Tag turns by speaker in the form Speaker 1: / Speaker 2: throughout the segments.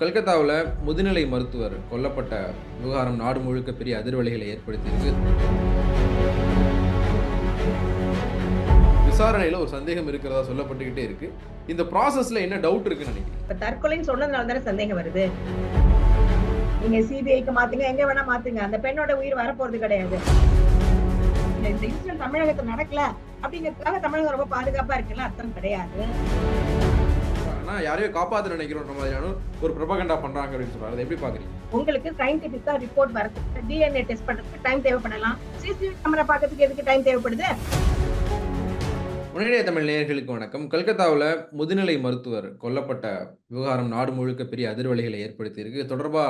Speaker 1: கல்கத்தாவில் முதுநிலை மருத்துவர் கொல்லப்பட்ட விவகாரம் நாடு முழுக்க பெரிய அதிர்வலைகளை ஏற்படுத்தியிருக்கு. விசாரணையில் ஒரு சந்தேகம் இருக்கிறதா சொல்லப்பட்டுக்கிட்டே இருக்கு. இந்த ப்ராசஸ்ல என்ன டவுட் இருக்குன்னு நினைக்கிறேன்
Speaker 2: இப்போ தற்கொலைன்னு சொன்னதுனால தானே சந்தேகம் வருது. நீங்க சிபிஐக்கு மாத்துங்க எங்க வேணா மாத்துங்க. அந்த பெண்ணோட உயிர் வரப்போறது கிடையாது. இந்த இன்சிடென்ட் தமிழகத்தில் நடக்கல அப்படிங்கிறதுக்காக தமிழகம் ரொம்ப பாதுகாப்பா இருக்குல்ல? அர்த்தம் கிடையாது.
Speaker 1: ஆனா யாரையோ காப்பாற்ற நினைக்கிறோன்ற மாதிரியான ஒரு ப்ரொபகண்டா பண்றாங்க அப்படின்னு சொல்றாங்க எப்படி பாக்குறீங்க?
Speaker 2: உங்களுக்கு சயின்டிபிக்கா ரிப்போர்ட் வரதுக்கு டிஎன்ஏ டெஸ்ட் பண்றதுக்கு டைம் தேவைப்படலாம். சிசிடிவி கேமரா பார்க்கறதுக்கு எதுக்கு டைம் தேவைப்படுது?
Speaker 1: முன்னேறிய தமிழ் நேயர்களுக்கு வணக்கம். கல்கத்தாவில் முதுநிலை மருத்துவர் கொல்லப்பட்ட விவகாரம் நாடு முழுக்க பெரிய அதிர்வலைகளை ஏற்படுத்தியிருக்கு. இது தொடர்பா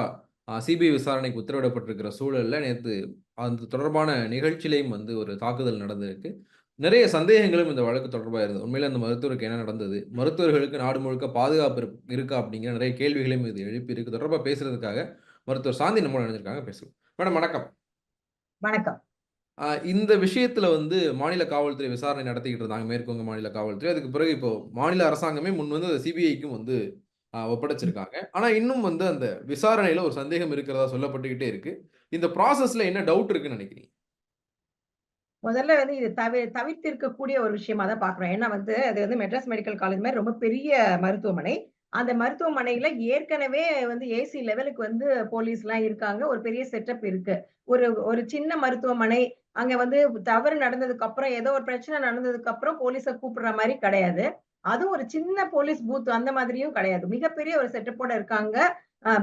Speaker 1: சிபிஐ விசாரணைக்கு உத்தரவிடப்பட்டிருக்கிற சூழல்ல நேற்று அந்த தொடர்பான நிகழ்ச்சியிலையும் வந்து ஒரு தாக்குதல் நடந்திருக்கு. நிறைய சந்தேகங்களும் இந்த வழக்கு தொடர்பாக இருந்தது. உண்மையில அந்த மருத்துவருக்கு என்ன நடந்தது? மருத்துவர்களுக்கு நாடு முழுக்க பாதுகாப்பு இரு- இருக்கா அப்படிங்கிற நிறைய கேள்விகளையும் இது எழுப்பி இருக்கு. தொடர்பாக பேசுறதுக்காக மருத்துவர் சாந்தி நம்ம நினைச்சிருக்காங்க பேசலாம். மேடம் வணக்கம்.
Speaker 2: வணக்கம்.
Speaker 1: இந்த விஷயத்துல வந்து மாநில காவல்துறை விசாரணை நடத்திக்கிட்டு இருந்தாங்க. மேற்குவங்க மாநில காவல்துறை. அதுக்கு பிறகு இப்போ மாநில அரசாங்கமே முன் வந்து சிபிஐக்கும் வந்து ஒப்படைச்சிருக்காங்க. ஆனா இன்னும் வந்து அந்த விசாரணையில ஒரு சந்தேகம் இருக்கிறதா சொல்லப்பட்டுக்கிட்டே இருக்கு. இந்த ப்ராசஸ்ல என்ன டவுட் இருக்குன்னு நினைக்கிறீங்க?
Speaker 2: முதல்ல வந்து இது தவி தவிர்த்திருக்கக்கூடிய ஒரு விஷயமா தான் பாக்குறோம் ஏன்னா வந்து அது வந்து மெட்ராஸ் மெடிக்கல் காலேஜ் மாதிரி ரொம்ப பெரிய மருத்துவமனை. அந்த மருத்துவமனையில ஏற்கனவே வந்து ஏசி லெவலுக்கு வந்து போலீஸ் எல்லாம் இருக்காங்க. ஒரு பெரிய செட்டப் இருக்கு. ஒரு ஒரு சின்ன மருத்துவமனை. அங்க வந்து தவறு நடந்ததுக்கு அப்புறம் ஏதோ ஒரு பிரச்சனை நடந்ததுக்கு அப்புறம் போலீஸை கூப்பிடுற மாதிரி கிடையாது. அதுவும் ஒரு சின்ன போலீஸ் பூத் அந்த மாதிரியும் கிடையாது. மிகப்பெரிய ஒரு செட்டப்போட இருக்காங்க.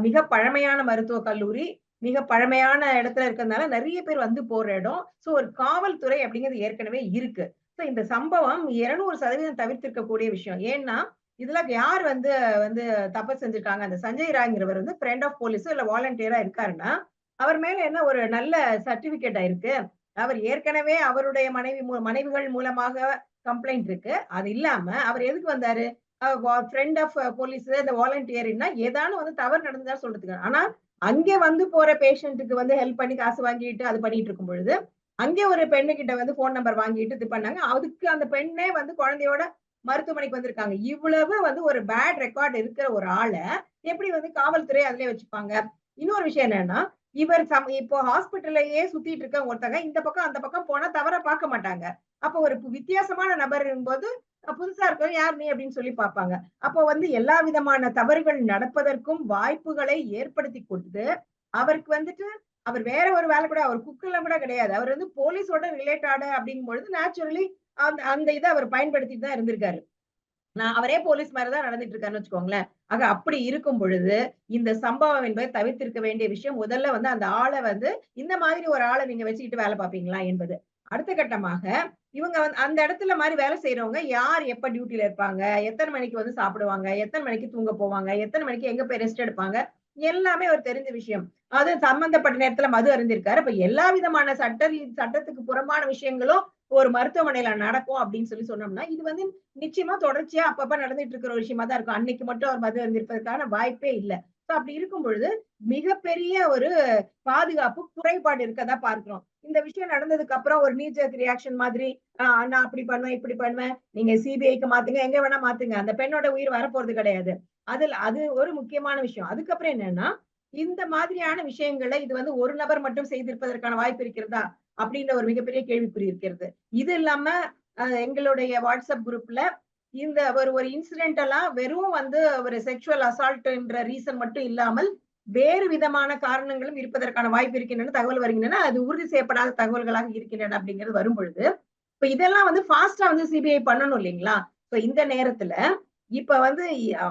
Speaker 2: மிக பழமையான மருத்துவ கல்லூரி. மிக பழமையான இடத்துல இருக்கிறதுனால நிறைய பேர் வந்து போற இடம். சோ ஒரு காவல்துறை அப்படிங்கிறது ஏற்கனவே இருக்கு. சோ இந்த சம்பவம் இருநூறு சதவீதம் தவிர்த்திருக்கக்கூடிய விஷயம். ஏன்னா இதுல யார் வந்து வந்து தப்பு செஞ்சிருக்காங்க? அந்த சஞ்சய் ராய்ங்கிறவர் வந்து ஃப்ரெண்ட் ஆஃப் போலீஸ் இல்ல வாலண்டியரா இருக்காருன்னா அவர் மேல என்ன ஒரு நல்ல சர்டிபிகேட் ஆயிருக்கு அவர் ஏற்கனவே அவருடைய மனைவி மூ- மனைவிகள் மூலமாக கம்ப்ளைண்ட் இருக்கு. அது இல்லாம அவர் எதுக்கு வந்தாரு? ஃப்ரெண்ட் ஆஃப் போலீஸ் இந்த வாலண்டியர்னா ஏதானு வந்து தவறு நடந்ததா சொல்றதுக்கு. ஆனா அங்கே வந்து போற பேஷண்ட்டுக்கு வந்து ஹெல்ப் பண்ணி காசு வாங்கிட்டு அது பண்ணிட்டு இருக்கும் பொழுது அங்கே ஒரு பெண்ணு கிட்ட வந்து போன் நம்பர் வாங்கிட்டு இது பண்ணாங்க. அதுக்கு அந்த பெண்ணே வந்து குழந்தையோட மருத்துவமனைக்கு வந்திருக்காங்க. இவ்வளவு வந்து ஒரு பேட் ரெக்கார்ட் இருக்கிற ஒரு ஆளை எப்படி வந்து காவல்துறை அதுலயே வச்சுப்பாங்க? இன்னொரு விஷயம் என்னன்னா இவர் சம் இப்போ ஹாஸ்பிட்டல்லையே சுத்திட்டு இருக்க ஒருத்தங்க இந்த பக்கம் அந்த பக்கம் போனா தவற பார்க்க மாட்டாங்க. அப்போ ஒரு வித்தியாசமான நபர் போது புதுசா இருக்கவங்க யார் நீ அப்படின்னு சொல்லி பார்ப்பாங்க. அப்போ வந்து எல்லா விதமான தவறுகள் நடப்பதற்கும் வாய்ப்புகளை ஏற்படுத்தி கொடுத்து அவருக்கு வந்துட்டு அவர் வேற ஒரு வேலை கூட அவர் குக்கெல்லாம் கூட கிடையாது. அவர் வந்து போலீஸோட ரிலேட்டட் அப்படிங்கும் பொழுது நேச்சுரலி அந்த அந்த இதை அவர் பயன்படுத்திட்டு தான் இருந்திருக்காரு. நான் அவரே போலீஸ் மாதிரி தான் நடந்துட்டு இருக்காருன்னு வச்சுக்கோங்களேன். ஆக அப்படி இருக்கும் பொழுது இந்த சம்பவம் என்பதை தவிர்த்திருக்க வேண்டிய விஷயம் முதல்ல வந்து அந்த ஆளை வந்து இந்த மாதிரி ஒரு ஆளை நீங்க வச்சுக்கிட்டு வேலை பார்ப்பீங்களா என்பது. அடுத்த கட்டமாக இவங்க வந்து அந்த இடத்துல மாதிரி வேலை செய்யறவங்க யார் எப்ப டியூட்டில இருப்பாங்க? எத்தனை மணிக்கு வந்து சாப்பிடுவாங்க? எத்தனை மணிக்கு தூங்க போவாங்க? எத்தனை மணிக்கு எங்க போய் ரெஸ்ட் எடுப்பாங்க? எல்லாமே ஒரு தெரிஞ்ச விஷயம். அது சம்பந்தப்பட்ட நேரத்துல மது அறிந்திருக்காரு அப்ப எல்லா விதமான சட்ட சட்டத்துக்கு புறம்பான விஷயங்களும் ஒரு மருத்துவமனையில நடக்கும் அப்படின்னு சொல்லி சொன்னோம்னா இது வந்து நிச்சயமா தொடர்ச்சியா அப்பப்ப நடந்துட்டு இருக்கிற ஒரு விஷயமா தான் இருக்கும். அன்னைக்கு மட்டும் அவர் மது அறிந்திருப்பதற்கான வாய்ப்பே இல்லை. அப்படி இருக்கும் பொழுது மிகப்பெரிய ஒரு பாதுகாப்பு குறைபாடு இருக்கதா பார்க்கிறோம். இந்த விஷயம் நடந்ததுக்கு அப்புறம் ஒரு நீச்சக் ரியாக்ஷன் மாதிரி ஆஹ் நான் அப்படி பண்ணுவேன் இப்படி பண்ணுவேன். நீங்க சிபிஐக்கு மாத்துங்க எங்க வேணா மாத்துங்க. அந்த பெண்ணோட உயிர் வரப்போறது கிடையாது. அதுல அது ஒரு முக்கியமான விஷயம். அதுக்கப்புறம் என்னன்னா இந்த மாதிரியான விஷயங்களை இது வந்து ஒரு நபர் மட்டும் செய்திருப்பதற்கான வாய்ப்பு இருக்கிறதா? அப்படின்ற ஒரு மிகப்பெரிய கேள்விக்குறி இருக்கிறது. இது இல்லாம எங்களுடைய வாட்ஸ்அப் குரூப்ல இந்த ஒரு ஒரு இன்சிடென்ட் எல்லாம் வெறும் வந்து ஒரு செக்ஷுவல் அசால்ட்ன்ற ரீசன் மட்டும் இல்லாமல் வேறு விதமான காரணங்களும் இருப்பதற்கான வாய்ப்பு இருக்கின்றன தகவல் வருகின்றன. அது உறுதி செய்யப்படாத தகவல்களாக இருக்கின்றன அப்படிங்கிறது வரும் பொழுது இப்ப இதெல்லாம் வந்து ஃபாஸ்டா வந்து சிபிஐ பண்ணணும் இல்லைங்களா? இப்ப இந்த நேரத்துல இப்ப வந்து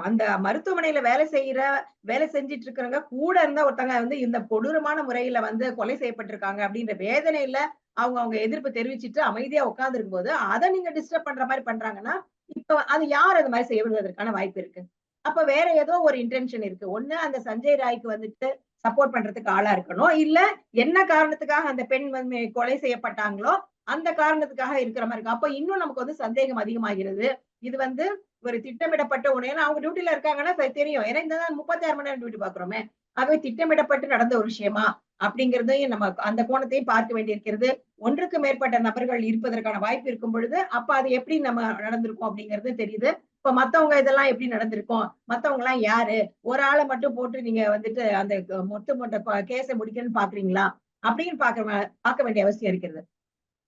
Speaker 2: அந்த மருத்துவமனையில வேலை செய்யற வேலை செஞ்சிட்டு இருக்கிறவங்க கூட இருந்த ஒருத்தங்க வந்து இந்த கொடூரமான முறையில வந்து கொலை செய்யப்பட்டிருக்காங்க அப்படின்ற வேதனையில அவங்க அவங்க எதிர்ப்பு தெரிவிச்சிட்டு அமைதியா உட்கார்ந்து இருக்கும்போது அதை நீங்க டிஸ்டர்ப் பண்ற மாதிரி பண்றாங்கன்னா இப்ப அது யார் அது மாதிரி செய்வதற்கான வாய்ப்பு இருக்கு? அப்ப வேற ஏதோ ஒரு இன்டென்ஷன் இருக்கு. ஒண்ணு அந்த சஞ்சய் ராய்க்கு வந்துட்டு சப்போர்ட் பண்றதுக்கு ஆளா இருக்கணும். இல்ல என்ன காரணத்துக்காக அந்த பெண் வந்து கொலை செய்யப்பட்டாங்களோ அந்த காரணத்துக்காக இருக்கிற மாதிரி இருக்கு. அப்ப இன்னும் நமக்கு வந்து சந்தேகம் அதிகமாகிறது. இது வந்து ஒரு திட்டமிடப்பட்ட உடனே ஏன்னா அவங்க டியூட்டில இருக்காங்கன்னா தெரியும். ஏன்னா இந்த முப்பத்தி ஆறு மணி நேரம் டியூட்டி பாக்குறோமே ஆகவே திட்டமிடப்பட்டு நடந்த ஒரு விஷயமா? அப்படிங்கறதையும் நம்ம அந்த கோணத்தையும் பார்க்க வேண்டியிருக்கிறது. ஒன்றுக்கு மேற்பட்ட நபர்கள் இருப்பதற்கான வாய்ப்பு இருக்கும் பொழுது அப்ப அது எப்படி நம்ம நடந்திருக்கோம் அப்படிங்கிறது தெரியுது. இப்ப மத்தவங்க இதெல்லாம் எப்படி நடந்திருக்கும்? மத்தவங்க எல்லாம் யாரு? ஒரு ஆளை மட்டும் போட்டு நீங்க வந்துட்டு அந்த மொத்த மொத்த கேஸை முடிக்கணும்னு பாக்குறீங்களா? அப்படின்னு பாக்க பார்க்க வேண்டிய அவசியம் இருக்கிறது.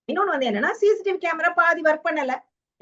Speaker 2: இன்னொன்னு வந்து என்னன்னா சிசிடிவி கேமரா பாதி ஒர்க் பண்ணல.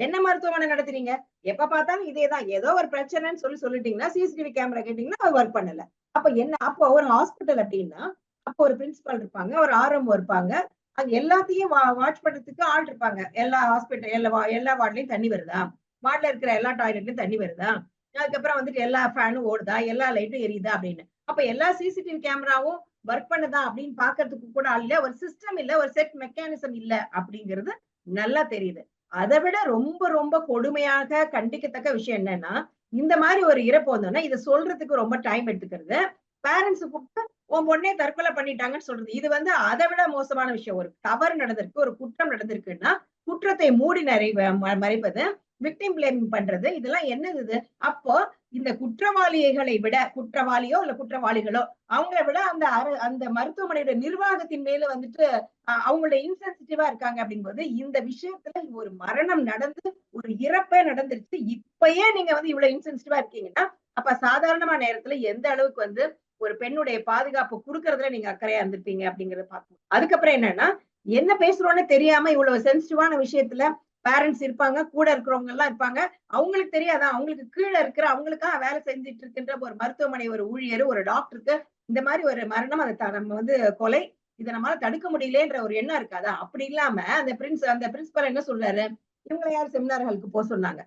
Speaker 2: என்ன மருத்துவமனை நடத்துறீங்க? எப்ப பார்த்தாலும் இதேதான். ஏதோ ஒரு பிரச்சனைன்னு சொல்லி சொல்லிட்டீங்கன்னா சிசிடிவி கேமரா கேட்டீங்கன்னா அது ஒர்க் பண்ணல. அப்ப என்ன? அப்போ ஒரு ஹாஸ்பிட்டல் அப்படின்னா அப்போ ஒரு பிரின்சிபால் இருப்பாங்க ஒரு ஆர்எம் இருப்பாங்க. அங்க எல்லாத்தையும் வாட்ச் பண்றதுக்கு ஆள் இருப்பாங்க. எல்லா ஹாஸ்பிட்டல் எல்லா வா- எல்லா வார்ட்லயும் தண்ணி வருதா? வார்ட்ல இருக்கிற எல்லா டாய்லெட்லயும் தண்ணி வருதா? அதுக்கப்புறம் வந்துட்டு எல்லா ஃபேனும் ஓடுதா? எல்லா லைட்டும் எரியுதா? அப்படின்னு. அப்ப எல்லா சிசிடிவி கேமராவும் ஒர்க் பண்ணுதா? அப்படின்னு பாக்குறதுக்கு கூட ஆள் இல்ல. ஒரு சிஸ்டம் இல்ல. ஒரு செட் மெக்கானிசம் இல்ல. அப்படிங்கிறது நல்லா தெரியுது. அதை விட ரொம்ப ரொம்ப கொடுமையாக கண்டிக்கத்தக்க விஷயம் என்னன்னா இந்த மாதிரி ஒரு இறப்பு வந்தோம்னா இதை சொல்றதுக்கு ரொம்ப டைம் எடுத்துக்கிறது. பேரண்ட்ஸ் கூப்பிட்டு உன் பொண்ணே தற்கொலை பண்ணிட்டாங்கன்னு சொல்றது. இது வந்து அதை விட மோசமான விஷயம். ஒரு தவறு நடந்திருக்கு ஒரு குற்றம் நடந்திருக்குன்னா குற்றத்தை மூடி நிறை ம- மறைப்பது விக்டிம் பிளேமிங் பண்றது இதெல்லாம் என்னது இது? அப்போ இந்த குற்றவாளிகளை விட குற்றவாளியோ இல்ல குற்றவாளிகளோ அவங்கள விட அந்த அந்த மருத்துவமனையோட நிர்வாகத்தின் மேல வந்துட்டு அஹ், அவங்களோட இன்சென்சிட்டிவா இருக்காங்க அப்படிங்கும்போது இந்த விஷயத்துல ஒரு மரணம் நடந்து ஒரு இறப்பே நடந்துருச்சு. இப்பயே நீங்க வந்து இவ்வளவு இன்சென்சிட்டிவா இருக்கீங்கன்னா அப்ப சாதாரணமான நேரத்துல எந்த அளவுக்கு வந்து ஒரு பெண்ணுடைய பாதுகாப்பு கொடுக்கறதுல நீங்க அக்கறையா இருந்திருப்பீங்க அப்படிங்கறத பார்க்கணும். அதுக்கப்புறம் என்னன்னா என்ன பேசுறோம்னு தெரியாம இவ்வளவு சென்சிட்டிவான விஷயத்துல பேரண்ட்ஸ் இருப்பாங்க கூட இருக்கிறவங்க எல்லாம் இருப்பாங்க. அவங்களுக்கு தெரியாதா? அவங்களுக்கு கீழே இருக்கிற அவங்களுக்காக வேலை செஞ்சுட்டு இருக்கின்ற ஒரு மருத்துவமனை ஒரு ஊழியர் ஒரு டாக்டருக்கு இந்த மாதிரி ஒரு மரணம் அதை த- நம்ம வந்து கொலை இதை நம்மளால தடுக்க முடியலன்ற ஒரு எண்ணம் இருக்காதா? அப்படி இல்லாம அந்த பிரின்ஸ் அந்த பிரின்சிபல் என்ன சொல்றாரு? இவங்களை யார் செமினார்களுக்கு போக சொன்னாங்க.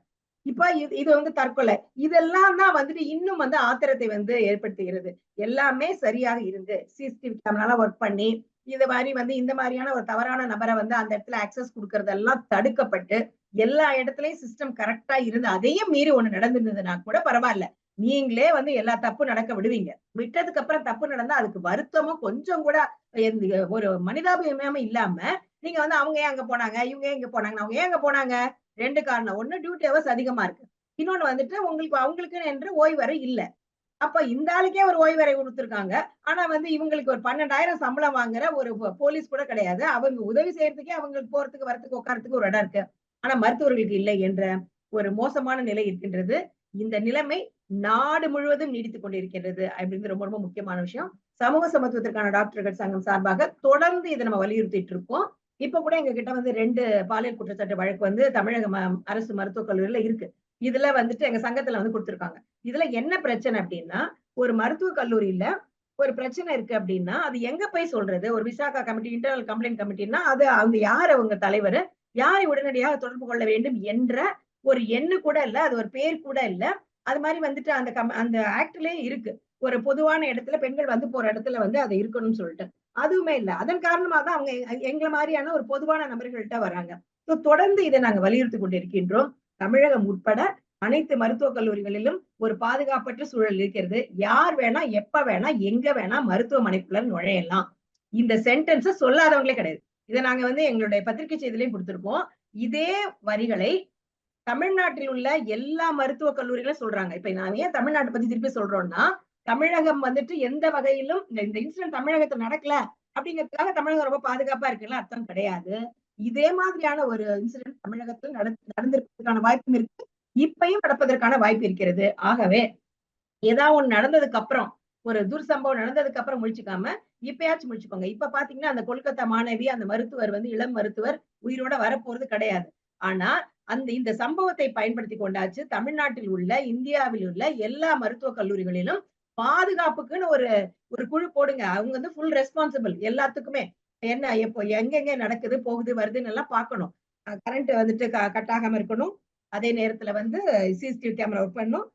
Speaker 2: இப்ப இது இது வந்து தற்கொலை. இதெல்லாம் தான் வந்துட்டு இன்னும் வந்து ஆத்திரத்தை வந்து ஏற்படுத்துகிறது. எல்லாமே சரியாக இருந்து சிசிடிவி கேமரால ஒர்க் பண்ணி இந்த மாதிரி வந்து இந்த மாதிரியான ஒரு தவறான நபரை வந்து அந்த இடத்துல ஆக்சஸ் கொடுக்கறதெல்லாம் தடுக்கப்பட்டு எல்லா இடத்துலயும் சிஸ்டம் கரெக்டா இருந்து அதையும் மீறி ஒண்ணு நடந்திருந்ததுன்னா கூட பரவாயில்ல. நீங்களே வந்து எல்லா தப்பு நடக்க விடுவீங்க. விட்டதுக்கு அப்புறம் தப்பு நடந்தா அதுக்கு வருத்தமும் கொஞ்சம் கூட எந்த ஒரு மனிதாபிமானமே இல்லாம நீங்க வந்து அவங்க ஏன் அங்க போனாங்க? இவங்க ஏன் இங்க போனாங்க? அவங்க ஏன் அங்க போனாங்க? ரெண்டு காரணம். ஒண்ணு டியூட்டி ஹவர்ஸ் அதிகமா இருக்கு. இன்னொன்னு வந்துட்டு உங்களுக்கு அவங்களுக்குன்னு என்று ஓய்வறை இல்லை. அப்ப இந்த ஆளுக்கே ஒரு ஓய்வறை கொடுத்துருக்காங்க. ஆனா வந்து இவங்களுக்கு ஒரு பன்னெண்டாயிரம் சம்பளம் வாங்குற ஒரு போலீஸ் கூட கிடையாது. அவங்க உதவி செய்யறதுக்கே அவங்களுக்கு போறதுக்கு வரதுக்கு உட்காரத்துக்கு ஒரு இடம் இருக்கு. ஆனா மருத்துவர்களுக்கு இல்லை என்ற ஒரு மோசமான நிலை இருக்கின்றது. இந்த நிலைமை நாடு முழுவதும் நீடித்துக் கொண்டிருக்கின்றது அப்படிங்கிறது ரொம்ப ரொம்ப முக்கியமான விஷயம். சமூக சமத்துவத்திற்கான டாக்டர்கள் சங்கம் சார்பாக தொடர்ந்து இதை நம்ம வலியுறுத்திட்டு இருக்கோம். இப்ப கூட எங்க கிட்ட வந்து ரெண்டு பாலியல் குற்றச்சாட்டு வழக்கு வந்து தமிழக ம- அரசு மருத்துவக் கல்லூரியில இருக்கு. இதுல வந்துட்டு எங்க சங்கத்துல வந்து கொடுத்துருக்காங்க. இதுல என்ன பிரச்சனை அப்படின்னா ஒரு மருத்துவ கல்லூரியில ஒரு பிரச்சனை இருக்கு அப்படின்னா அது எங்க போய் சொல்றது? ஒரு விசாகா கமிட்டி இன்டர்னல் கம்ப்ளைண்ட் கமிட்டின்னா அது அவங்க யார்? அவங்க தலைவர்? யாரை உடனடியாக தொடர்பு கொள்ள வேண்டும் என்ற ஒரு எண்ணு கூட இல்ல அது ஒரு பேர் கூட இல்ல. அது மாதிரி வந்துட்டு அந்த கம் அந்த ஆக்ட்லயே இருக்கு. ஒரு பொதுவான இடத்துல பெண்கள் வந்து போற இடத்துல வந்து அது இருக்கணும்னு சொல்லிட்டு. அதுவுமே இல்ல. அதன் காரணமாக தான் அவங்க எங்களை மாதிரியான ஒரு பொதுவான நபர்கள்ட்ட வராங்க. தொடர்ந்து இதை நாங்க வலியுறுத்தி கொண்டிருக்கின்றோம். தமிழகம் உட்பட அனைத்து மருத்துவக் கல்லூரிகளிலும் ஒரு பாதுகாப்பற்ற சூழல் இருக்கிறது. யார் வேணா எப்ப வேணா எங்க வேணா மருத்துவமனைக்குள்ள நுழையலாம். இந்த சென்டென்ஸ் சொல்லாதவங்களே கிடையாது. இதை நாங்க வந்து எங்களுடைய பத்திரிகை செய்திலையும் கொடுத்திருக்கோம் இதே வரிகளை தமிழ்நாட்டில் உள்ள எல்லா மருத்துவக் கல்லூரிகளும் சொல்றாங்க. இப்ப நான் ஏன் தமிழ்நாட்டை பத்தி திருப்பி சொல்றோம்னா தமிழகம் வந்துட்டு எந்த வகையிலும் இந்த இந்த இன்சிடென்ட் தமிழகத்துல நடக்கல அப்படிங்கிறதுக்காக தமிழகம் ரொம்ப பாதுகாப்பா இருக்குல்ல அர்த்தம் கிடையாது. இதே மாதிரியான ஒரு இன்சிடென்ட் தமிழகத்தில் நட நடந்திருப்பதற்கான வாய்ப்பும் இருக்கு. இப்பயும் நடப்பதற்கான வாய்ப்பு இருக்கிறது. ஆகவே ஏதாவது ஒண்ணு நடந்ததுக்கு அப்புறம் ஒரு துர்சம்பவம் நடந்ததுக்கு அப்புறம் முழிச்சுக்காம இப்பயாச்சும் முழிச்சுக்கோங்க. இப்ப பாத்தீங்கன்னா அந்த கொல்கத்தா மாணவி அந்த மருத்துவர் வந்து இளம் மருத்துவர் உயிரோட வரப்போறது கிடையாது. ஆனா அந்த இந்த சம்பவத்தை பயன்படுத்தி கொண்டாச்சு தமிழ்நாட்டில் உள்ள இந்தியாவில் உள்ள எல்லா மருத்துவக் கல்லூரிகளிலும் பாதுகாப்புக்குன்னு ஒரு ஒரு குழு போடுங்க. அவங்க வந்து ஃபுல் ரெஸ்பான்சிபிள் எல்லாத்துக்குமே. என்ன எப்போ எங்கெங்க நடக்குது போகுது வருதுன்னு எல்லாம் பார்க்கணும். கரண்ட் வந்துட்டு கட் ஆகாம இருக்கணும். அதே நேரத்துல வந்து சிசிடிவி கேமரா ஒர்க் பண்ணணும்.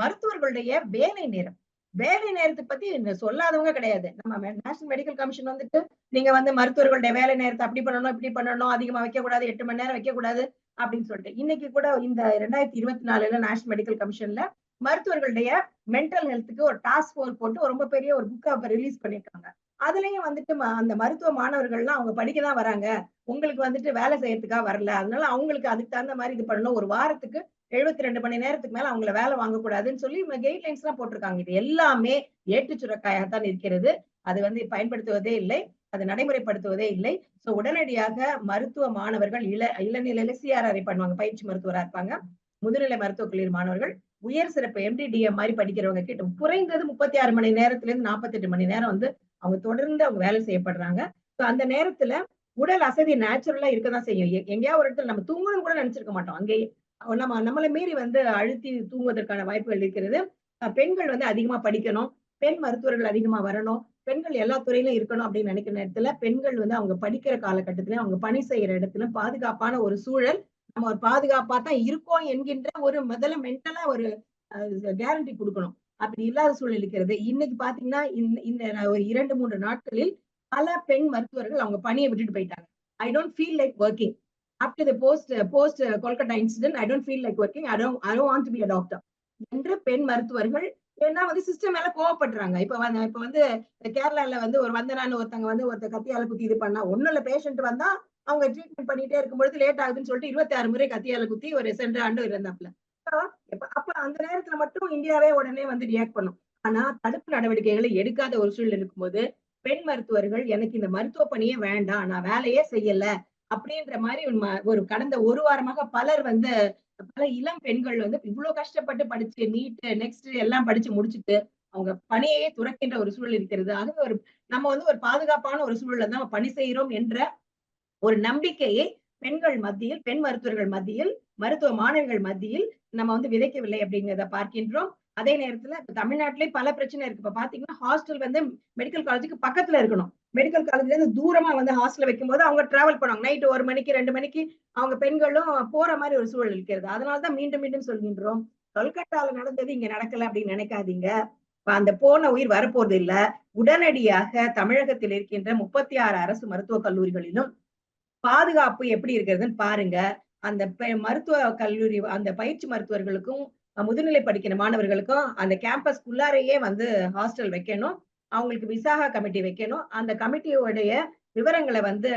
Speaker 2: மருத்துவர்களுடைய வேலை நேரம். வேலை நேரத்தை பத்தி சொல்லாதவங்க கிடையாது. நம்ம நேஷனல் மெடிக்கல் கமிஷன் வந்துட்டு நீங்க வந்து மருத்துவர்களுடைய வேலை நேரத்தை அப்படி பண்ணணும் இப்படி பண்ணணும் அதிகமா வைக்க கூடாது எட்டு மணி நேரம் வைக்க கூடாது அப்படின்னு சொல்லிட்டு. இன்னைக்கு கூட இந்த ரெண்டாயிரத்தி இருபத்தி நாலுல நேஷனல் மெடிக்கல் கமிஷன்ல மருத்துவர்களுடைய மென்டல் ஹெல்த்துக்கு ஒரு டாஸ்க் ஃபோர்ஸ் போட்டு ரொம்ப பெரிய ஒரு புக்கை ரிலீஸ் பண்ணிருக்காங்க. அதுலயும் வந்துட்டு ம- அந்த மருத்துவ மாணவர்கள்லாம் அவங்க படிக்க தான் வராங்க. உங்களுக்கு வந்துட்டு வேலை செய்யறதுக்காக வரல. அதனால அவங்களுக்கு அதுக்கு தகுந்த மாதிரி இது பண்ணணும். ஒரு வாரத்துக்கு எழுபத்தி ரெண்டு மணி நேரத்துக்கு மேல அவங்கள வேலை வாங்கக்கூடாதுன்னு சொல்லி கைட்லைன்ஸ் எல்லாம் போட்டிருக்காங்க. இது எல்லாமே ஏட்டு சுரக்காயாகத்தான் இருக்கிறது. அது வந்து பயன்படுத்துவதே இல்லை. அது நடைமுறைப்படுத்துவதே இல்லை. சோ உடனடியாக மருத்துவ மாணவர்கள் இள இளநிலையில சிஆர்ஆரை பண்ணுவாங்க. பயிற்சி மருத்துவரா இருப்பாங்க. முதுநிலை மருத்துவக் கல்லூரி மாணவர்கள் உயர் சிறப்பு எம்டிடிஎம் மாதிரி படிக்கிறவங்க கிட்ட குறைந்தது முப்பத்தி ஆறு மணி நேரத்துல இருந்து நாற்பத்தி எட்டு மணி நேரம் வந்து அவங்க தொடர்ந்து அவங்க வேலை செய்யப்படுறாங்க. ஸோ அந்த நேரத்துல உடல் அசதி நேச்சுரலா இருக்கதான் செய்யும். எங்கேயா எங்கேயாவது ஒரு இடத்துல நம்ம தூங்கணும்னு கூட நினைச்சிருக்க மாட்டோம். அங்கேயே நம்ம நம்மளை மீறி வந்து அழுத்தி தூங்குவதற்கான வாய்ப்புகள் இருக்கிறது. பெண்கள் வந்து அதிகமா படிக்கணும். பெண் மருத்துவர்கள் அதிகமா வரணும். பெண்கள் எல்லா துறையிலும் இருக்கணும் அப்படின்னு நினைக்கிற நேரத்துல பெண்கள் வந்து அவங்க படிக்கிற காலகட்டத்திலயும் அவங்க பணி செய்யற இடத்துல பாதுகாப்பான ஒரு சூழல் நம்ம ஒரு பாதுகாப்பா தான் இருக்கோம் என்கின்ற ஒரு முதல்ல மென்டலா ஒரு கேரண்டி கொடுக்கணும். அப்படி இல்லாத சூழல் இருக்கிறது. இன்னைக்கு பாத்தீங்கன்னா இந்த இந்த ஒரு இரண்டு மூன்று நாட்களில் பல பெண் மருத்துவர்கள் அவங்க பணியை விட்டுட்டு போயிட்டாங்க. I don't feel like working after the post post Kolkata incident I don't feel like working I don't I want to be a doctor என்று பெண் மருத்துவர்கள் ஏன்னா வந்து சிஸ்டம் மேல கோவப்படுறாங்க. இப்ப வந்து இப்ப வந்து கேரளால வந்து ஒரு வந்தனான்னு ஒருத்தங்க வந்து ஒருத்த கத்தியால குத்தி இது பண்ணா ஒன்னும் இல்ல பேஷண்ட் வந்தா அவங்க ட்ரீட்மெண்ட் பண்ணிட்டே இருக்கும்பொழுது லேட் ஆகுதுன்னு சொல்லிட்டு இருபத்தி ஆறு முறை கத்தியால குத்தி ஒரு சென்ற ஆண்டு இருந்தாப்ல அப்ப அந்த நேரத்துல மட்டும் இந்தியாவே உடனே வந்து ரியாக்ட் பண்ணும். ஆனா தடுப்பு நடவடிக்கைகளை எடுக்காத ஒரு சூழல் இருக்கும்போது பெண் மருத்துவர்கள் எனக்கு இந்த மருத்துவ பணியே வேண்டாம் நான் வேலையே செய்யல அப்படின்ற மாதிரி ஒரு கடந்த ஒரு வாரமாக பலர் வந்து பல இளம் பெண்கள் வந்து இவ்வளவு கஷ்டப்பட்டு படிச்சு நீட்டு நெக்ஸ்ட் எல்லாம் படிச்சு முடிச்சுட்டு அவங்க பணியையே துறக்கின்ற ஒரு சூழல் இருக்கிறது. அது ஒரு நம்ம வந்து ஒரு பாதுகாப்பான ஒரு சூழல்ல தான் பணி செய்யறோம் என்ற ஒரு நம்பிக்கையை பெண்கள் மத்தியில் பெண் மருத்துவர்கள் மத்தியில் மருத்துவ மாணவர்கள் மத்தியில் நம்ம வந்து விதைக்கவில்லை அப்படிங்கிறத பார்க்கின்றோம். அதே நேரத்துல இப்ப தமிழ்நாட்டிலே பல பிரச்சனை இருக்கு. இப்ப பாத்தீங்கன்னா ஹாஸ்டல் வந்து மெடிக்கல் காலேஜுக்கு பக்கத்துல இருக்கணும். மெடிக்கல் காலேஜ்ல இருந்து தூரமா வந்து ஹாஸ்டல் வைக்கும்போது அவங்க டிராவல் பண்ணுவாங்க. நைட் ஒரு மணிக்கு ரெண்டு மணிக்கு அவங்க பெண்களும் போற மாதிரி ஒரு சூழல் இருக்கிறது. அதனாலதான் மீண்டும் மீண்டும் சொல்கின்றோம். கொல்கட்டால நடந்தது இங்க நடக்கல அப்படின்னு நினைக்காதீங்க. அந்த போன உயிர் வரப்போறது இல்ல. உடனடியாக தமிழகத்தில் இருக்கின்ற முப்பத்தி ஆறு அரசு மருத்துவக் கல்லூரிகளிலும் பாதுகாப்பு எப்படி இருக்கிறதுன்னு பாருங்க. அந்த பெ- மருத்துவ கல்லூரி அந்த பயிற்சி மருத்துவர்களுக்கும் முதுநிலை படிக்கிற மாணவர்களுக்கும் அந்த கேம்பஸ்க்குள்ளாரையே வந்து ஹாஸ்டல் வைக்கணும். அவங்களுக்கு விசாகா கமிட்டி வைக்கணும். அந்த கமிட்டியோடைய விவரங்களை வந்து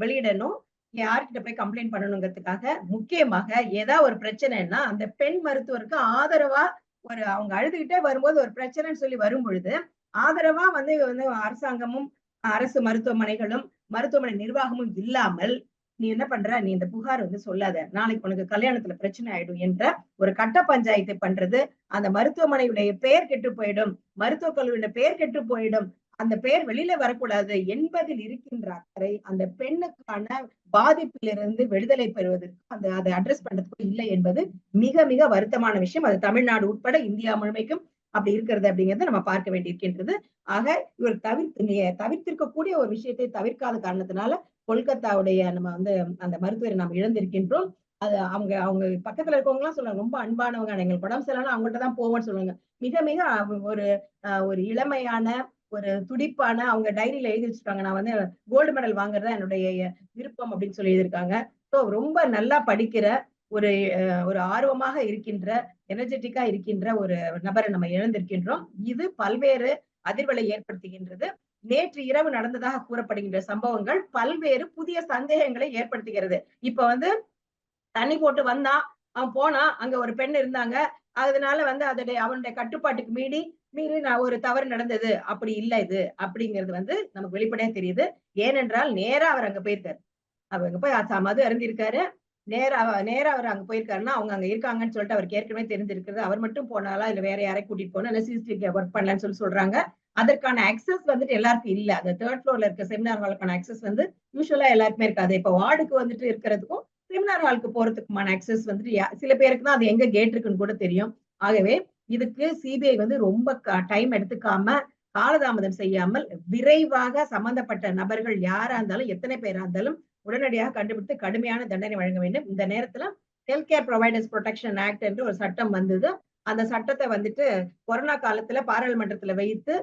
Speaker 2: வெளியிடணும். யார்கிட்ட போய் கம்ப்ளைண்ட் பண்ணணுங்கிறதுக்காக முக்கியமாக ஏதாவது ஒரு பிரச்சனைன்னா அந்த பெண் மருத்துவருக்கு ஆதரவா ஒரு அவங்க அழுதுகிட்டே வரும்போது ஒரு பிரச்சனைன்னு சொல்லி வரும் பொழுது ஆதரவா வந்து வந்து அரசாங்கமும் அரசு மருத்துவமனைகளும் மருத்துவமனை நிர்வாகமும் இல்லாமல் நீ என்ன பண்ற? நீ இந்த புகார் வந்து சொல்லாத. நாளைக்கு உனக்கு கல்யாணத்துல பிரச்சனை ஆயிடும் என்ற ஒரு கட்ட பஞ்சாயத்தை பண்றது அந்த மருத்துவமனையுடைய பெயர் கெட்டு போயிடும். மருத்துவக் கல்லூரியுடைய பெயர் கெட்டு போயிடும். அந்த பெயர் வெளியில வரக்கூடாது என்பதில் இருக்கின்ற அக்கறை அந்த பெண்ணுக்கான பாதிப்பிலிருந்து விடுதலை பெறுவதற்கு அந்த அதை அட்ரஸ் பண்றதுக்கு இல்லை என்பது மிக மிக வருத்தமான விஷயம். அது தமிழ்நாடு உட்பட இந்தியா முழுமைக்கும் அப்படி இருக்கிறது அப்படிங்கிறத நம்ம பார்க்க வேண்டியிருக்கின்றது. ஆக இவர் தவிர்த்து தவிர்த்திருக்கக்கூடிய ஒரு விஷயத்தை தவிர்க்காத காரணத்தினால கொல்கத்தாவுடைய நம்ம வந்து அந்த மருத்துவரை நாம் இழந்திருக்கின்றோம். அது அவங்க அவங்க பக்கத்துல இருக்கவங்க எல்லாம் சொல்லுவாங்க ரொம்ப அன்பானவங்க எங்களுக்கு உடம்பு சரியில்லைன்னா அவங்கள்ட்ட தான் போவோம்னு சொல்லுவாங்க. மிக மிக ஒரு ஒரு இளமையான ஒரு துடிப்பான அவங்க டைரியில எழுதி வச்சிருக்காங்க நான் வந்து கோல்டு மெடல் வாங்குறதா என்னுடைய விருப்பம் அப்படின்னு சொல்லி எழுதியிருக்காங்க. ஸோ ரொம்ப நல்லா படிக்கிற ஒரு ஒரு ஆர்வமாக இருக்கின்ற எனர்ஜெட்டிக்கா இருக்கின்ற ஒரு நபரை நம்ம இழந்திருக்கின்றோம். இது பல்வேறு அதிர்வலை ஏற்படுத்துகின்றது. நேற்று இரவு நடந்ததாக கூறப்படுகின்ற சம்பவங்கள் பல்வேறு புதிய சந்தேகங்களை ஏற்படுத்துகிறது. இப்ப வந்து தண்ணி போட்டு வந்தான் அவன் போனா அங்க ஒரு பெண் இருந்தாங்க. அதனால வந்து அதோடைய அவனுடைய கட்டுப்பாட்டுக்கு மீறி மீறி நான் ஒரு தவறு நடந்தது. அப்படி இல்லை இது. அப்படிங்கிறது வந்து நமக்கு வெளிப்படையா தெரியுது. ஏனென்றால் நேரா அவர் அங்க போயிருக்காரு. அவர் அங்க போய் மது அருந்திருக்காரு நேரா நேராக நேரா அவர் அங்க போயிருக்காருன்னா அவங்க அங்க இருக்காங்கன்னு சொல்லிட்டு அவருக்கு ஏற்கனவே தெரிஞ்சிருக்கிறது. அவர் மட்டும் போனாலா இல்ல வேற யாரை கூட்டிட்டு போனா இல்ல சிசிடிவி ஒர்க் பண்ணலன்னு சொல்லி சொல்றாங்க. அதற்கான அக்சஸ் வந்துட்டு எல்லாருக்கும் இல்ல. அந்த தேர்ட் ஃப்ளோர்ல இருக்க செமினார் ஹாலுக்கான அக்சஸ் வந்து யூஸ்வலா எல்லாருக்குமே இருக்காது. இப்ப வார்டுக்கு வந்துட்டு இருக்கிறதுக்கும் செமினார் ஹாலுக்கு போறதுக்குமான அக்சஸ் வந்துட்டு சில பேருக்கு தான் அது எங்க கேட் இருக்குன்னு கூட தெரியும். ஆகவே இதுக்கு சிபிஐ வந்து ரொம்ப டைம் எடுத்துக்காம காலதாமதம் செய்யாமல் விரைவாக சம்பந்தப்பட்ட நபர்கள் யாரா இருந்தாலும் எத்தனை பேரா இருந்தாலும் உடனடியாக கண்டுபிடித்து கடுமையான தண்டனை வழங்க வேண்டும். இந்த நேரத்துல health care providers protection act என்று ஒரு சட்டம் வந்தது. அந்த சட்டத்தை வந்துட்டு கொரோனா காலத்துல பாராளுமன்றத்துல வைத்து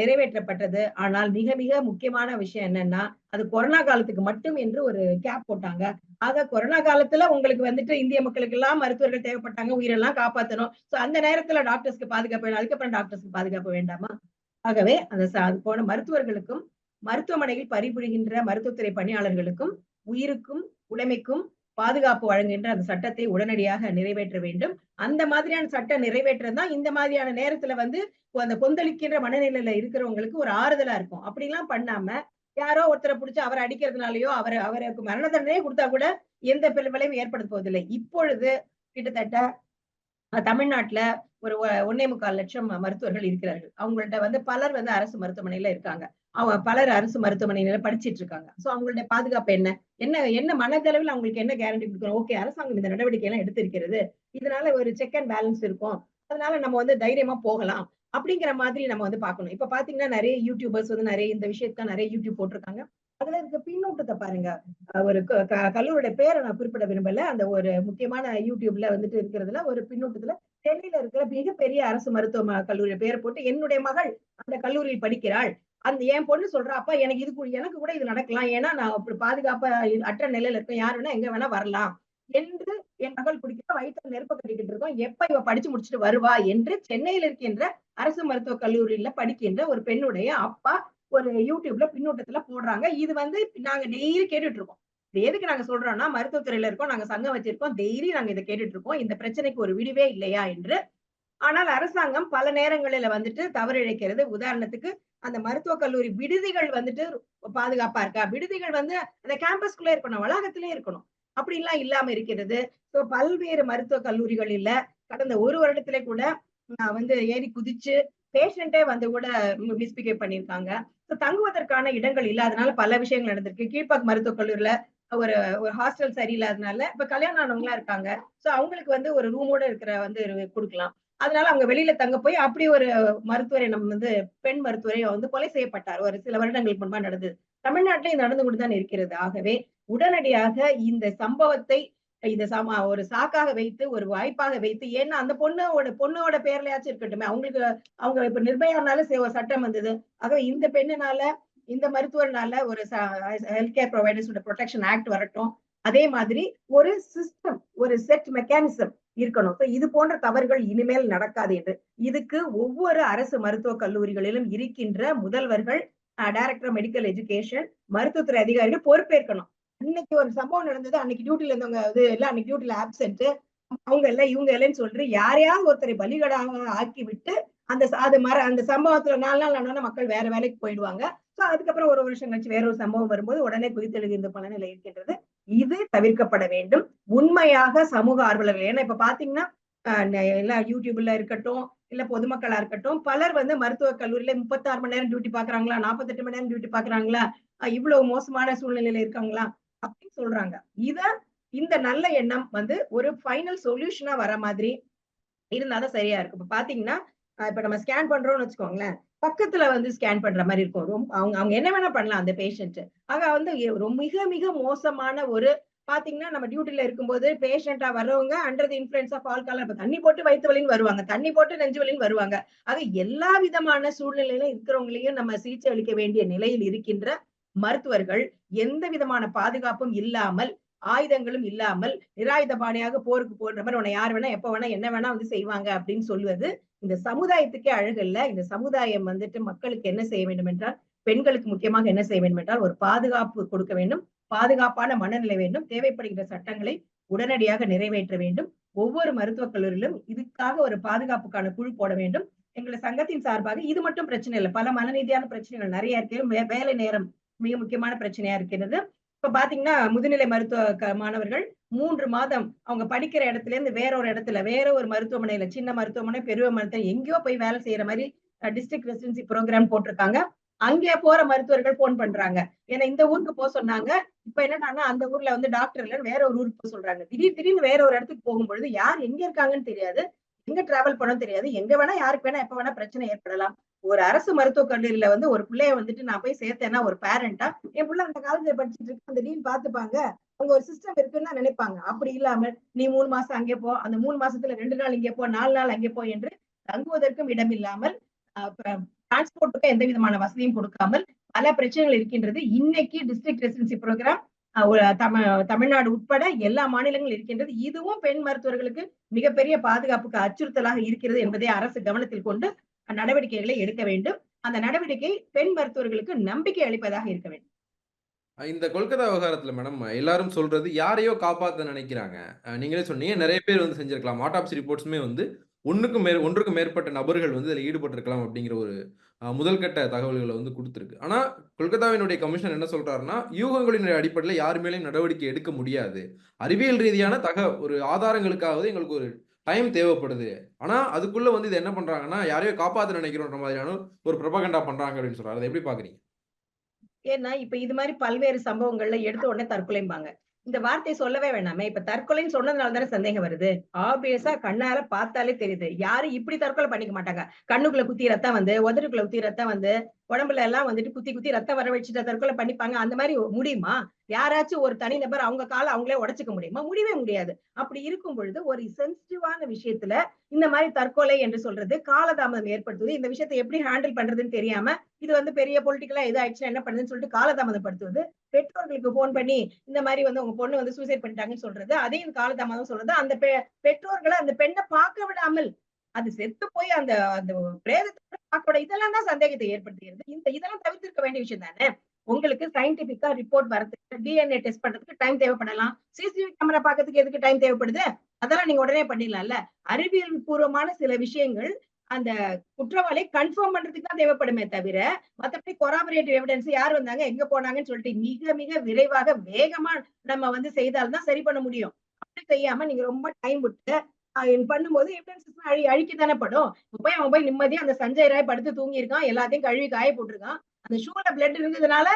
Speaker 2: நிறைவேற்றப்பட்டது. ஆனால் மிக மிக முக்கியமான விஷயம் என்னன்னா அது கொரோனா காலத்துக்கு மட்டும் என்று ஒரு கேப் போட்டாங்க. ஆக கொரோனா காலத்துல உங்களுக்கு வந்துட்டு இந்திய மக்களுக்கு எல்லாம் மருத்துவர்கள் தேவைப்பட்டாங்க. உயிரெல்லாம் காப்பாத்தணும். சோ அந்த நேரத்துல டாக்டர்ஸ்க்கு பாதுகாப்பு வேணும். அதுக்கப்புறம் டாக்டர்ஸ்க்கு பாதுகாப்பு வேண்டாமா? ஆகவே அந்த அது போன மருத்துவர்களுக்கும் மருத்துவமனையில் பணிபுரிகின்ற மருத்துவத்துறை பணியாளர்களுக்கும் உயிருக்கும் உடைமைக்கும் பாதுகாப்பு வழங்குகின்ற அந்த சட்டத்தை உடனடியாக நிறைவேற்ற வேண்டும் அந்த மாதிரியான சட்டம் நிறைவேற்றது தான் இந்த மாதிரியான நேரத்துல வந்து அந்த கொந்தளிக்கின்ற மனநிலையில இருக்கிறவங்களுக்கு ஒரு ஆறுதலா இருக்கும் அப்படிலாம் பண்ணாம யாரோ ஒருத்தரை பிடிச்சி அவரை அடிக்கிறதுனாலயோ அவரை அவருக்கு மரண தண்டனையே கொடுத்தா கூட எந்த விளைவும் ஏற்படுத்த போவதில்லை இப்பொழுது கிட்டத்தட்ட தமிழ்நாட்டுல ஒரு ஒ 1.25 லட்சம் மருத்துவர்கள் இருக்கிறார்கள். அவங்கள்ட்ட வந்து பலர் வந்து அரசு மருத்துவமனையில இருக்காங்க. அவ பலர் அரசு மருத்துவமனையில படிச்சிட்டு இருக்காங்க. சோ அவங்களுடைய பாதுகாப்பு என்ன? என்ன என்ன மனதளவில் அவங்களுக்கு என்ன கேரண்டி கொடுக்கணும் ஓகே அரசாங்கம் இந்த நடவடிக்கை எல்லாம் எடுத்திருக்கிறது. இதனால ஒரு செக் அண்ட் பேலன்ஸ் இருக்கும். அதனால நம்ம வந்து தைரியமா போகலாம். அப்படிங்கிற மாதிரி நம்ம வந்து பார்க்கணும். இப்ப பாத்தீங்கன்னா நிறைய யூடியூபர்ஸ் வந்து நிறைய இந்த விஷயத்தான் நிறைய யூடியூப் போட்டிருக்காங்க. அதுல இருக்க பின்னூட்டத்தை பாருங்க. ஒரு க கல்லூரியோட பேரை நான் குறிப்பிட விரும்பல. அந்த ஒரு முக்கியமான யூடியூப்ல வந்துட்டு இருக்கிறதுல ஒரு பின்னூட்டத்துல சென்னையில இருக்கிற மிகப்பெரிய அரசு மருத்துவ கல்லூரி பேர் போட்டு என்னுடைய மகள் அந்த கல்லூரியில் படிக்கிறாள். அந்த என் பொண்ணு சொல்றா, அப்பா எனக்கு இது எனக்கு கூட இது நடக்கலாம். ஏன்னா நான் அப்படி பாதுகாப்பா அற்ற நிலையில இருக்கேன். யார் வேணா எங்க வேணா வரலாம். என்று என் மகள் குடிக்கிறா வயிற்று நெருப்ப கட்டிக்கிட்டு இருக்கோம். எப்ப இவ படிச்சு முடிச்சுட்டு வருவா என்று சென்னையில இருக்கின்ற அரசு மருத்துவக் கல்லூரியில படிக்கின்ற ஒரு பெண்ணுடைய அப்பா ஒரு யூடியூப்ல பின்னூட்டத்துல போடுறாங்க. இது வந்து நாங்க டெய்லி கேட்டுட்டு இருக்கோம். எதுக்கு நாங்க சொல்றோம்னா, மருத்துவத்துறையில இருக்கோம். நாங்க சங்கம் வச்சிருக்கோம். டெய்லி நாங்க இதை கேட்டுட்டு இருக்கோம். இந்த பிரச்சனைக்கு ஒரு விடிவே இல்லையா என்று. ஆனால் அரசாங்கம் பல நேரங்களில வந்துட்டு தவறிழைக்கிறது. உதாரணத்துக்கு அந்த மருத்துவக் கல்லூரி விடுதிகள் வந்துட்டு பாதுகாப்பா இருக்கா? விடுதிகள் வந்து அந்த கேம்பஸ்குள்ளே இருக்கணும். வளாகத்திலே இருக்கணும். அப்படிலாம் இல்லாம இருக்கிறது. ஸோ பல்வேறு மருத்துவக் கல்லூரிகளில கடந்த ஒரு வருடத்திலே கூட வந்து ஏறி குதிச்சு பேஷண்டே வந்து கூட மிஸ்பிகேட் பண்ணியிருக்காங்க. ஸோ தங்குவதற்கான இடங்கள் இல்லாதனால பல விஷயங்கள் நடந்திருக்கு. கீழ்பாக் மருத்துவக் கல்லூரியில ஒரு ஒரு ஹாஸ்டல் சரியில்லாதனால இப்ப கல்யாணம் ஆனவங்களா இருக்காங்க. சோ அவங்களுக்கு வந்து ஒரு ரூமோட இருக்கிற வந்து கொடுக்கலாம் அதனால அவங்க வெளியில தங்க போய் அப்படி ஒரு மருத்துவரை நம்ம வந்து பெண் மருத்துவரை வந்து கொலை செய்யப்பட்டார். ஒரு சில வருடங்களுக்கு முன்பா நடந்தது. தமிழ்நாட்டிலே நடந்து கொண்டு தான் இருக்கிறது. ஆகவே உடனடியாக இந்த சம்பவத்தை இந்த சம ஒரு சாக்காக வைத்து, ஒரு வாய்ப்பாக வைத்து ஏன்னா அந்த பொண்ணோட பொண்ணோட பேர்லயாச்சும் இருக்கட்டுமே. அவங்களுக்கு அவங்க இப்ப நிர்பயானால சட்டம் வந்தது. ஆகவே இந்த பெண்ணுனால, இந்த மருத்துவர்னால ஒரு ஹெல்த் கேர் ப்ரொவைடர்ஸோட ப்ரொடெக்ஷன் ஆக்ட் வரட்டும். அதே மாதிரி ஒரு சிஸ்டம், ஒரு செட் மெக்கானிசம் இருக்கணும். இது போன்ற தவறுகள் இனிமேல் நடக்காது என்று. இதுக்கு ஒவ்வொரு அரசு மருத்துவக் கல்லூரிகளிலும் இருக்கின்ற முதல்வர்கள், டைரக்டர் மெடிக்கல் எஜுகேஷன், மருத்துவத்துறை அதிகாரிகள் பொறுப்பேற்கணும். இன்னைக்கு ஒரு சம்பவம் நடந்தது. அன்னைக்கு டியூட்டில இருந்தவங்க இது எல்லாம் அன்னைக்கு டியூட்டில ஆப்சென்ட். அவங்க இல்ல, இவங்க எல்லாம் சொல்லிட்டு யாரையாவது ஒருத்தரை பலிகடாவா ஆக்கிவிட்டு அந்த அது மர அந்த சம்பவத்துல நாலு நாள் ஆனோனே மக்கள் வேற வேலைக்கு போயிடுவாங்க. சோ அதுக்கப்புறம் ஒரு வருஷம் கழிச்சு வேற ஒரு சம்பவம் வரும்போது உடனே குதித்தெழுகின்ற நிலை இருக்கின்றது. இது தவிர்க்கப்பட வேண்டும். உண்மையாக சமூக ஆர்வலர்கள் ஏன்னா இப்ப பாத்தீங்கன்னா அ எல்லா யூடியூப்ல இருக்கட்டும், இல்ல பொதுமக்களா இருக்கட்டும், பலர் வந்து மருத்துவக் கல்லூரியில 36 மணி நேரம் டியூட்டி பாக்குறாங்களா நாற்பத்தெட்டு மணி நேரம் டியூட்டி பாக்குறாங்களா இவ்வளவு மோசமான சூழ்நிலையில இருக்காங்களா? அப்படின்னு சொல்றாங்க. இத இந்த நல்ல எண்ணம் வந்து ஒரு ஃபைனல் சொல்யூஷனா வர மாதிரி இருந்தாதான் சரியா இருக்கும். இப்ப பாத்தீங்கன்னா இப்ப நம்ம ஸ்கேன் பண்றோம்னு வச்சுக்கோங்களேன். பக்கத்துல வந்து ஸ்கேன் பண்ற மாதிரி இருக்கும். ரொம் அவங்க அவங்க என்ன வேணா பண்ணலாம் அந்த பேஷண்ட். ஆக வந்து ரொம்ப மிக மிக மோசமான ஒரு பார்த்தீங்கன்னா, நம்ம டியூட்டில இருக்கும்போது பேஷண்டா வர்றவங்க under the influence of alcohol இப்ப தண்ணி போட்டு வயிற்று வலின்னு வருவாங்க. தண்ணி போட்டு நெஞ்சு வலின்னு வருவாங்க. ஆக எல்லா விதமான சூழ்நிலையில இருக்கிறவங்களையும் நம்ம சிகிச்சை அளிக்க வேண்டிய நிலையில் இருக்கின்ற மருத்துவர்கள் எந்த விதமான பாதுகாப்பும் இல்லாமல், ஆயுதங்களும் இல்லாமல், நிராயுதபாணியாக போருக்கு போன்ற மாதிரி உன்னை யார் வேணா, எப்ப வேணா, என்ன வேணா வந்து செய்வாங்க அப்படின்னு சொல்லுவது இந்த சமுதாயத்துக்கே அழகல்ல. இந்த சமுதாயம் வந்துட்டு மக்களுக்கு என்ன செய்ய வேண்டும் என்றால், பெண்களுக்கு முக்கியமாக என்ன செய்ய வேண்டும் என்றால், ஒரு பாதுகாப்பு கொடுக்க வேண்டும். பாதுகாப்பான மனநிலை வேண்டும். தேவைப்படுகிற சட்டங்களை உடனடியாக நிறைவேற்ற வேண்டும். ஒவ்வொரு மருத்துவக் கல்லூரியிலும் இதுக்காக ஒரு பாதுகாப்புக்கான குழு போட வேண்டும். எங்களை சங்கத்தின் சார்பாக இது மட்டும் பிரச்சனை இல்லை பல மனநீதியான பிரச்சனைகள் நிறைய இருக்கு. வேலை நேரம் மிக முக்கியமான பிரச்சனையா இருக்கிறது. இப்ப பாத்தீங்கன்னா முதுநிலை மருத்துவ மாணவர்கள் மூன்று மாதம் அவங்க படிக்கிற இடத்துல இருந்து வேற ஒரு இடத்துல, வேற ஒரு மருத்துவமனையில சின்ன மருத்துவமனை, பெரிய மருத்துவமனை எங்கேயோ போய் வேலை செய்யற மாதிரி டிஸ்ட்ரிக்ட் ரெசிடென்சி ப்ரோக்ராம் போட்டிருக்காங்க. அங்கே போற மருத்துவர்கள் போன் பண்றாங்க. ஏன்னா இந்த ஊருக்கு போக சொன்னாங்க. இப்ப என்னன்னா அந்த ஊர்ல வந்து டாக்டர் இல்லன்னு வேற ஒரு ஊருக்கு போக சொல்றாங்க. திடீர் திடீர்னு வேற ஒரு இடத்துக்கு போகும்பொழுது யார் எங்க இருக்காங்கன்னு தெரியாது. எங்க டிராவல் பண்ணணும்னு தெரியாது. எங்க வேணா யாருக்கு வேணா எப்ப வேணா பிரச்சனை ஏற்படலாம். ஒரு அரசு மருத்துவக் கல்லூரியில வந்து ஒரு பிள்ளைய வந்துட்டு நான் போய் சேர்த்தேன்னா ஒரு பேரண்டா, என் பிள்ளை அந்த காலேஜ்ல படிச்சுட்டு இருக்கு. அந்த டீன் பார்த்துப்பாங்க. அங்க ஒரு சிஸ்டம் இருக்குன்னு தான் நினைப்பாங்க. அப்படி இல்லாம நீ மூணு மாசம் அங்கே போ. அந்த மூணு மாசத்துல ரெண்டு நாள் இங்கே போ, நாலு நாள் அங்கே போ என்று தங்குவதற்கும் இடம் இல்லாமல், டிரான்ஸ்போர்ட்டுக்கும் எந்த விதமான வசதியும் கொடுக்காமல் பல பிரச்சனைகள் இருக்கின்றது. இன்னைக்கு district residency programme uh Tamil Nadu உட்பட எல்லா மாநிலங்களும் இருக்கின்றது. இதுவும் பெண் மருத்துவர்களுக்கு மிகப்பெரிய பாதுகாப்புக்கு அச்சுறுத்தலாக இருக்கிறது என்பதை அரசு கவனத்தில் கொண்டு நடவடிக்கைகளை எடுக்க வேண்டும். அந்த நடவடிக்கை பெண் மருத்துவர்களுக்கு நம்பிக்கை அளிப்பதாக இருக்க வேண்டும்.
Speaker 1: இந்த கொல்கத்தா விவகாரத்துல மேடம் எல்லாரும் சொல்றது யாரையோ காப்பாத்த நினைக்கிறாங்க. நீங்களே சொன்னீங்க நிறைய பேர் வந்து செஞ்சிருக்கலாம். ஆட்டாப்சி ரிப்போர்ட்ஸுமே வந்து ஒன்றுக்கும் மேற் ஒன்றுக்கும் மேற்பட்ட நபர்கள் வந்து இதில் ஈடுபட்டிருக்கலாம் அப்படிங்கிற ஒரு முதல்கட்ட தகவல்களை வந்து கொடுத்துருக்கு ஆனால் கொல்கத்தாவினுடைய கமிஷனர் என்ன சொல்றாருன்னா, யூகங்களின் அடிப்படையில் யார் மேலேயும் நடவடிக்கை எடுக்க முடியாது. அறிவியல் ரீதியான தக ஒரு ஆதாரங்களுக்காவது எங்களுக்கு ஒரு டைம் தேவைப்படுது. ஆனால் அதுக்குள்ள வந்து இது என்ன பண்ணுறாங்கன்னா யாரையோ காப்பாற்ற நினைக்கிறோன்ற மாதிரியான ஒரு பிரபகண்டா பண்ணுறாங்க அப்படின்னு சொல்றாரு. அதை எப்படி பார்க்குறீங்க?
Speaker 2: ஏன்னா, இப்ப இது மாதிரி பல்வேறு சம்பவங்கள்ல எடுத்த உடனே தற்கொலைம்பாங்க. இந்த வார்த்தையை சொல்லவே வேணாமே! இப்ப தற்கொலைன்னு சொன்னதுனால தானே சந்தேகம் வருது. ஆபியஸா கண்ணால பார்த்தாலே தெரியுது. யாரும் இப்படி தற்கொலை பண்ணிக்க மாட்டாங்க. கண்ணுக்குள்ள குத்தி ரத்தம் வந்து, உதடுக்குள்ள குத்தி ரத்தம் வந்து, உடம்புல எல்லாம் வந்துட்டு குத்தி குத்தி ரத்தம் வர வச்சுட்டு தற்கொலை பண்ணிப்பாங்க. அந்த மாதிரி முடியுமா? யாராச்சும் ஒரு தனிநபர் அவங்க காலை அவங்களே உடைச்சிக்க முடியுமா? முடியவே முடியாது. அப்படி இருக்கும் பொழுது ஒரு சென்சிட்டிவான விஷயத்துல இந்த மாதிரி தற்கொலை என்று சொல்றது காலதாமதம் ஏற்படுத்துவது. இந்த விஷயத்தை எப்படி ஹேண்டில் பண்றதுன்னு தெரியாம, இது வந்து பெரிய பொலிட்டிக்கலா இது ஆயிடுச்சுன்னா என்ன பண்ணுதுன்னு சொல்லிட்டு காலதாமதப்படுத்துவது. பெற்றோர்களுக்கு போன் பண்ணி இந்த மாதிரி வந்து உங்க பொண்ணு வந்து சூசைட் பண்ணிட்டாங்கன்னு சொல்றது. அதையும் காலதாமதம் சொல்றது. அந்த பெ பெற்றோர்கள அந்த பெண்ண பார்க்க விடாமல், அது செத்து போய் அந்த அந்த பிரேதத்தோட பார்க்க இதெல்லாம் தான் சந்தேகத்தை ஏற்படுத்துகிறது. இந்த இதெல்லாம் தவிர்த்திருக்க வேண்டிய விஷயம் தானே! உங்களுக்கு சயின்டிபிக்கா ரிப்போர்ட் வரதுக்கு, டிஎன்ஏ டெஸ்ட் பண்றதுக்கு டைம் தேவைப்படலாம். சிசிடிவி கேமரா பாக்கிறதுக்கு எதுக்கு டைம் தேவைப்படுது? அதெல்லாம் நீங்க உடனே பண்ணிடலாம்ல. அறிவியல் பூர்வமான சில விஷயங்கள் அந்த குற்றவாளியை கன்ஃபார்ம் பண்றதுக்கு தான் தேவைப்படுமே தவிர, மற்றபடி கொராபரேட்டிவ் எவிடன்ஸ் யார் வந்தாங்க, எங்க போனாங்கன்னு சொல்லிட்டு மிக மிக விரைவாக, வேகமா நம்ம வந்து செய்தால்தான் சரி பண்ண முடியும். அப்படி செய்யாம நீங்க ரொம்ப டைம் விட்டு பண்ணும்போது எவிடன்ஸ் அழி அழிக்கத்தானே படும். போய் அவன் போய் நிம்மதியா அந்த சஞ்சய் ராய் படுத்து தூங்கியிருக்கான். எல்லாத்தையும் கழுவி காய போட்டிருக்கான் அந்த ஷூல பிளட் இருந்ததுனால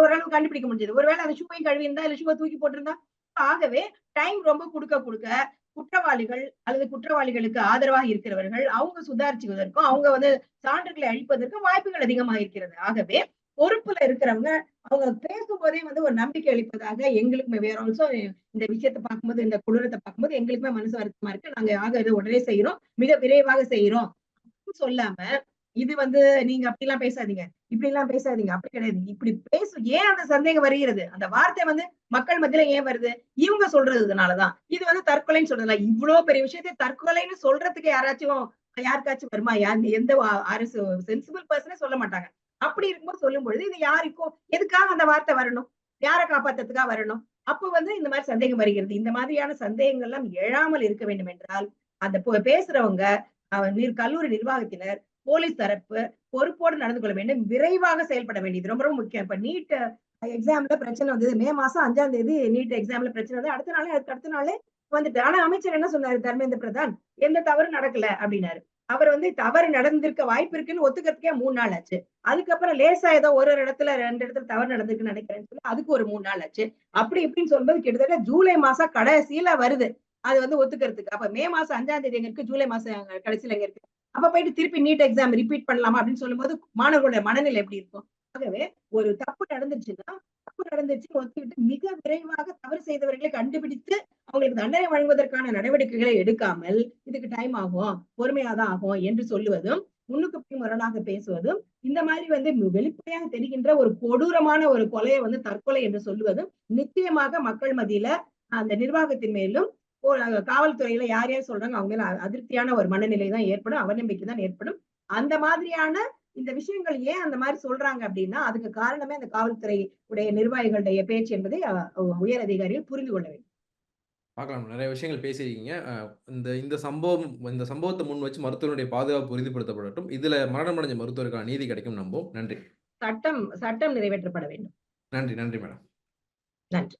Speaker 2: ஓரளவு கண்டுபிடிக்க முடிஞ்சது. ஒருவேளை அந்த ஷூவையும் கழுவியிருந்தா, இல்ல ஷூவை தூக்கி போட்டிருந்தா? ஆகவே டைம் ரொம்ப கொடுக்க கொடுக்க குற்றவாளிகள் அல்லது குற்றவாளிகளுக்கு ஆதரவாக இருக்கிறவர்கள், அவங்க சுதாரிச்சுவதற்கும், அவங்க வந்து சான்றுகளை அழிப்பதற்கும் வாய்ப்புகள் அதிகமாக இருக்கிறது. ஆகவே பொறுப்புல இருக்கிறவங்க, அவங்க பேசும்போதே வந்து ஒரு நம்பிக்கை அளிப்பதாக எங்களுக்குமே வேற ஆல்சோ இந்த விஷயத்தை பார்க்கும்போது, இந்த குளிரத்தை பார்க்கும்போது எங்களுக்குமே மனசு வருத்தமா இருக்கு. நாங்க ஆக இதை உடனே செய்யறோம் மிக விரைவாக செய்யறோம் அப்படின்னு சொல்லாம, இது வந்து நீங்க அப்படி எல்லாம் பேசாதீங்க. இப்படிலாம் பேசாதீங்க. அப்படி கிடையாது. இப்படி பேசு ஏன் அந்த சந்தேகம் வருகிறது? அந்த வார்த்தை வந்து மக்கள் மத்தியில ஏன் வருது? இவங்க சொல்றதுனாலதான் இது வந்து தற்கொலைன்னு சொல்றதில்ல. இவ்வளவு பெரிய விஷயத்தை தற்கொலைன்னு சொல்றதுக்கு யாராச்சும் யாருக்காச்சும் வருமா? யார் எந்த அரசு சென்சிபிள் பர்சனே சொல்ல மாட்டாங்க. அப்படி இருக்கும்போது சொல்லும்பொழுது, இது யாருக்கும் எதுக்காக அந்த வார்த்தை வரணும்? யாரை காப்பாத்துறதுக்காக வரணும்? அப்ப வந்து இந்த மாதிரி சந்தேகம் வருகிறது. இந்த மாதிரியான சந்தேகங்கள் எல்லாம் எழாமல் இருக்க வேண்டும் என்றால், அந்த பேசுறவங்க, கல்லூரி நிர்வாகத்தினர், போலீஸ் தரப்பு பொறுப்போடு நடந்து கொள்ள வேண்டும். விரைவாக செயல்பட வேண்டியது ரொம்ப ரொம்ப முக்கியம். இப்ப நீட் எக்ஸாம்ல பிரச்சனை வந்தது. மே மாசம் அஞ்சாம் தேதி நீட் எக்ஸாம்ல பிரச்சனை வந்து அடுத்த நாளே அதுக்கு அடுத்த நாளே வந்துட்டு. ஆனா அமைச்சர் என்ன சொன்னாரு தர்மேந்திர பிரதான்? எந்த தவறும் நடக்கல அப்படின்னாரு அவர் வந்து தவறு நடந்திருக்க வாய்ப்பு இருக்குன்னு ஒத்துக்கிறதுக்கே மூணு நாள் ஆச்சு. அதுக்கப்புறம் லேசா ஏதோ ஒரு ஒரு இடத்துல ரெண்டு இடத்துல தவறு நடந்திருக்குன்னு நினைக்கிறேன்னு சொல்லி அதுக்கு ஒரு மூணு நாள் ஆச்சு. அப்படி இப்படின்னு சொல்லும்போது கிட்டத்தட்ட ஜூலை மாசம் கடைசியில வருது. அது வந்து ஒத்துக்கிறதுக்கு. அப்ப மே மாசம் அஞ்சாம் தேதி எங்க இருக்கு? ஜூலை மாசம் கடைசியில எங்க இருக்கு? அப்ப போயிட்டு திருப்பி நீட் எக்ஸாம் ரிப்பீட் பண்ணலாமா அப்படின்னு சொல்லும்போது மாணவர்களுடைய மனநிலை எப்படி இருக்கும்? ஆகவே ஒரு தப்பு நடந்துச்சுன்னா, தப்பு நடந்துச்சு ஒத்துக்கிட்டு மிக விரைவாக தவறு செய்தவர்களை கண்டுபிடித்து அவங்களுக்கு தண்டனை வழங்குவதற்கான நடவடிக்கைகளை எடுக்காமல், இதுக்கு டைம் ஆகும், பொறுமையாதான் ஆகும் என்று சொல்லுவதும், முன்னுக்கு பின் முரணாக பேசுவதும், இந்த மாதிரி வந்து வெளிப்படையாக தெரிகின்ற ஒரு கொடூரமான ஒரு கொலையை வந்து தற்கொலை என்று சொல்லுவதும், நிச்சயமாக மக்கள் மத்தியில அந்த நிர்வாகத்தின் மேலும் காவல்துறையில யார் யார் சொல்றாங்க அவங்க அதிருப்தியான ஒரு மனநிலை தான் ஏற்படும். அவநம்பிக்கை தான் ஏற்படும். அந்த மாதிரியான இந்த விஷயங்கள் ஏன் அந்த மாரி சொல்றாங்க அப்டின்னா, அதுக்கு காரணமே அந்த காவல்துறை உடைய நிர்வாகிகளுடைய பேச்சு என்பதை உயர் அதிகாரிகள் புரிந்து கொள்ள வேண்டும்.
Speaker 1: பார்க்கலாம். நெறைய விஷயங்கள் பேசியிருக்கீங்க. இந்த இந்த சம்பவம் இந்த சம்பவத்த முன் வச்சு மருத்துவருடைய பாதுகாப்பு உறுதிப்படுத்தப்படட்டும். இதுல மரணமடைஞ்ச மருத்துவருக்கான நீதி கிடைக்கும் நம்புவோம். நன்றி.
Speaker 2: சட்டம் சட்டம் நிறைவேற்றப்பட வேண்டும்.
Speaker 1: நன்றி, நன்றி மேடம்.
Speaker 2: நன்றி.